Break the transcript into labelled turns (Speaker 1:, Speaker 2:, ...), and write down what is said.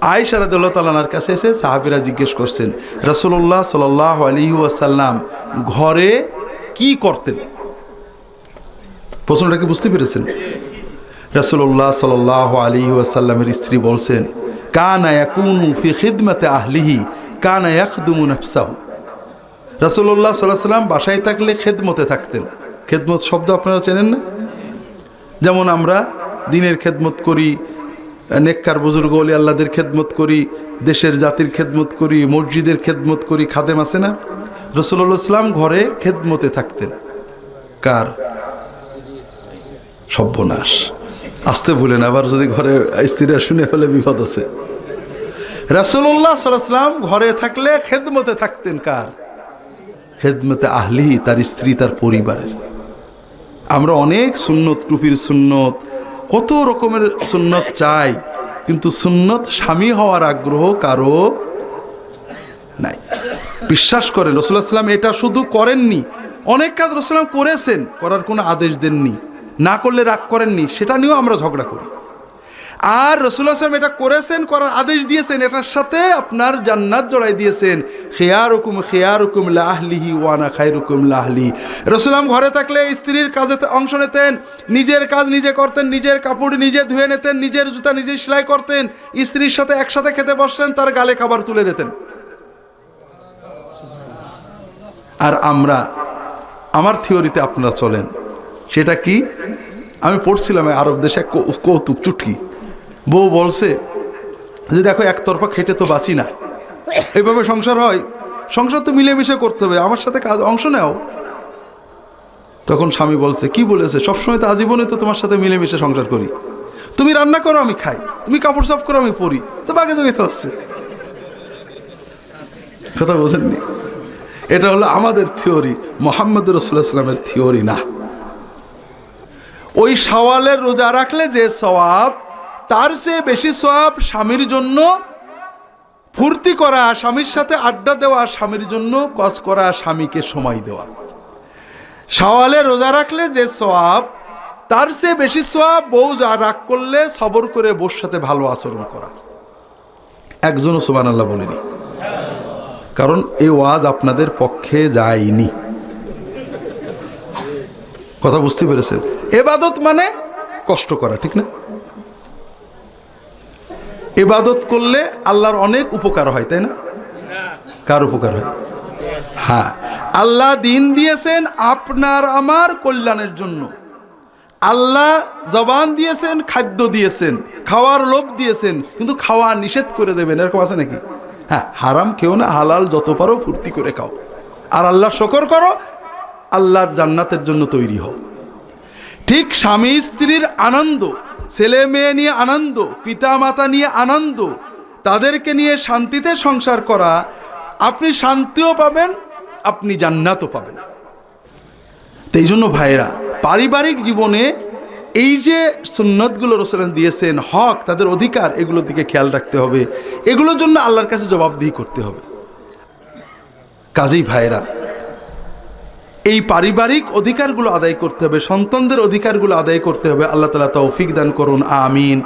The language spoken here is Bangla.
Speaker 1: আয়সা রাদিল্লাহ তালানার কাছে এসে সাহাবিরা জিজ্ঞেস করছেন রসুল্লাহ সাল আলী ওয়াসাল্লাম ঘরে কি করতেন? প্রশ্নটা কি বুঝতে পেরেছেন? রসুল্লাহ সাল আলী ওয়াসাল্লামের স্ত্রী বলছেন, কানা ইয়াকুনু ফি খিদমতে আহলিহি, কানা ইয়াখদুমু নাফসাহু। রসুল্লাহ সাল্লাহ সাল্লাম বাসায় থাকলে খেদমতে থাকতেন। খেদমত শব্দ আপনারা চেনেন না? যেমন আমরা দিনের খেদমত করি নেককার বুজুর্গ অলি আল্লাদের খেদমত করি, দেশের জাতির খেদমত করি, মসজিদের খেদমত করি, খাদেম আছে না? রসুল্লাহ ইসলাম ঘরে খেদমতে থাকতেন। কার? সর্বনাশ আসতে ভুলেন, আবার যদি ঘরে স্ত্রীরা শুনে ফেলে বিপদ আছে। রাসুল্লাহ সাল্লাম ঘরে থাকলে খেদমতে থাকতেন কার? খেদমতে আহলি তার স্ত্রী, তার পরিবারের। আমরা অনেক সুন্নত, টুপির সুন্নত কত রকমের সুন্নত চাই, কিন্তু সুন্নত স্বামী হওয়ার আগ্রহ কারও নাই। বিশ্বাস করেন, রসুল্লাহ সাল্লাম এটা শুধু করেননি, অনেক কাজ রসুলাম করেছেন, করার কোনো আদেশ দেননি, না করলে রাগ করেননি, সেটা নিয়েও আমরা ঝগড়া করি। আর রসুল্লাহ সাল্লাম এটা করেছেন, করার আদেশ দিয়েছেন, এটার সাথে আপনার জান্নাত জড়াই দিয়েছেন। খেয়ার হুকুম খেয়ার হুকুম লাহলিহি ওয়ানা খাই রুকুম লাহলি। রসুলাম ঘরে থাকলে স্ত্রীর কাজে অংশ নিতেন, নিজের কাজ নিজে করতেন, নিজের কাপড় নিজে ধুয়ে নিতেন, নিজের জুতা নিজে সেলাই করতেন, স্ত্রীর সাথে একসাথে খেতে বসতেন, তার গালে খাবার তুলে দিতেন। আর আমরা, আমার থিওরিতে আপনারা চলেন। সেটা কি? আমি পড়ছিলাম আরব দেশে কৌতুক, চুটকি। বউ বলছে যে দেখো একতরফা খেটে তো বাঁচি না। এভাবে সংসার হয়। সংসার তো মিলেমিশে করতে হবে। আমার সাথে কাজ অংশ নেও। তখন স্বামী বলছে, কি বলেছে? সবসময় তো আজীবনে তো তোমার সাথে মিলেমিশে সংসার করি। তুমি রান্না করো, আমি খাই। তুমি কাপড় সাফ করো, আমি পরি। তো বাগে জগে তো হচ্ছে কথা বোঝেননি? এটা হলো আমাদের থিওরি। মোহাম্মদ রসুল্লাহ ইসলামের থিওরি না। ওই সওয়ালের রোজা রাখলে যে সওয়াব তার চেয়ে বেশি সওয়াব স্বামীর জন্য ফুর্তি করা, স্বামীর সাথে আড্ডা দেওয়া, স্বামীর জন্য কজ করা, স্বামীকে সময় দেওয়া। সওয়ালে রোজা রাখলে যে সওয়াব, তার চেয়ে বেশি সওয়াব বউ যা রাগ করলে সবর করে বউর সাথে ভালো আচরণ করা। একজনও সুবান আল্লাহ বলেনি। কারণ এই ওয়াজ আপনাদের পক্ষে যায়নি। কথা বুঝতে পেরেছেন? এবাদত মানে কষ্ট করা, ঠিক না? এবাদত করলে আল্লাহর অনেক উপকার হয়, তাই না? কার উপকার হয়? হ্যাঁ। আল্লাহ দিন দিয়েছেন আপনার আমার কল্যাণের জন্য। আল্লাহ জবান দিয়েছেন, খাদ্য দিয়েছেন, খাওয়ার লোভ দিয়েছেন, কিন্তু খাওয়া নিষেধ করে দেবেন, এরকম আছে নাকি? হ্যাঁ হারাম কেউ না, হালাল যত পারো ফুর্তি করে খাও। আর আল্লাহ শকর করো, আল্লাহর জান্নাতের জন্য তৈরি হও। ঠিক স্বামী স্ত্রীর আনন্দ ছেলে মেয়ে নিয়ে আনন্দ পিতা মাতা নিয়ে আনন্দ, তাদেরকে নিয়ে শান্তিতে সংসার করা, আপনি শান্তিও পাবেন, আপনি জান্নাতও পাবেন। তো এই জন্য ভাইরা পারিবারিক জীবনে এই যে সুন্নতগুলো রসুলান দিয়েছেন, হক, তাদের অধিকার, এগুলোর দিকে খেয়াল রাখতে হবে। এগুলোর জন্য আল্লাহর কাছে জবাবদিহি করতে হবে। কাজেই ভাইরা এই পারিবারিক অধিকারগুলো আদায় করতে হবে, সন্তানদের অধিকারগুলো আদায় করতে হবে। আল্লাহ তালা তৌফিক দান করুন, আমিন।